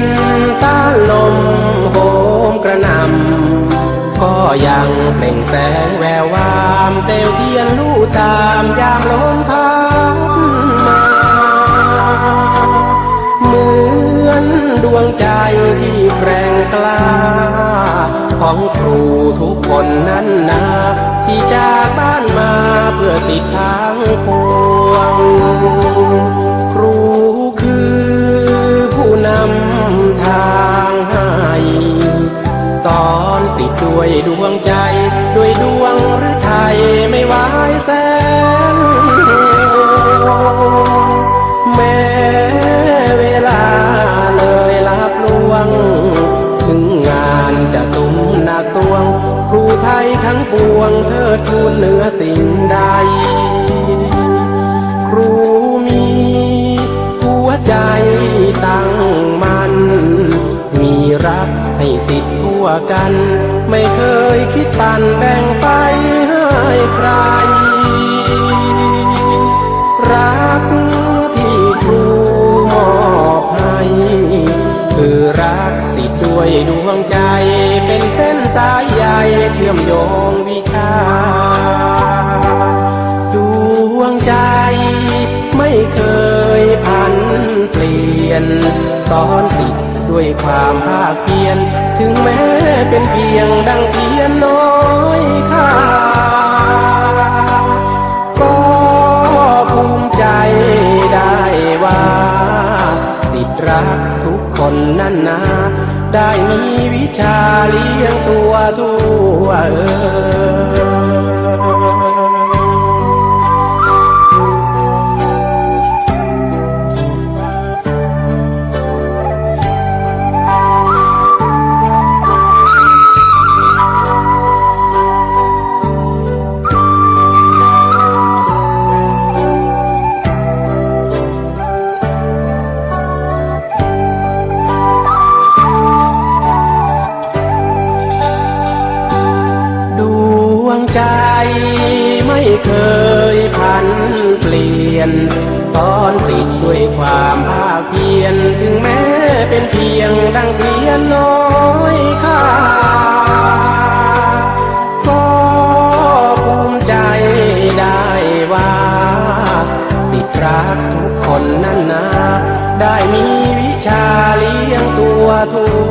นต้านลมโหมกระนำก็ยังเปล่งแสงแวววามเตวเทียนลู่ตามยามลมพัดมาเหมือนดวงใจที่แกร่งกล้า ของครูทุกคนนั้นนาที่จากบ้านมาเพื่อสิทธิทา ด้วยดวงใจ ด้วยดวงหรือไทยไม่ไหวแสน แม้เวลาเลยลับลวง ถึงงานจะสุมหนักสวง ครูไทยทั้งปวงเทิดทูนเหนือสิ่งใด ครู ทั่วกัน ไม่เคยคิดปันแบ่งไปให้ใคร รักที่ครูมอบให้ คือรักสิด้วยดวงใจ เป็นเส้นสายใยเชื่อมโยงวิชาดวงใจไม่เคยพันเปลี่ยนสอนสิ ด้วยความภาคเพียรถึงแม้เป็นเพียงดังเทียนน้อยค่าก็ภูมิใจได้ว่าสิทธิรักทุกคนนั่นนาได้มีวิชาเลี้ยงตัวทั่วเออ เคยพันเปลี่ยนสอนสิทธิ์ด้วยความภาคเพียรถึงแม้เป็นเพียงดังเทียนน้อยค่าก็ภูมิใจได้ว่า สิทธิรักทุกคนนั่นนาได้มีวิชาเลี้ยงตัวทั่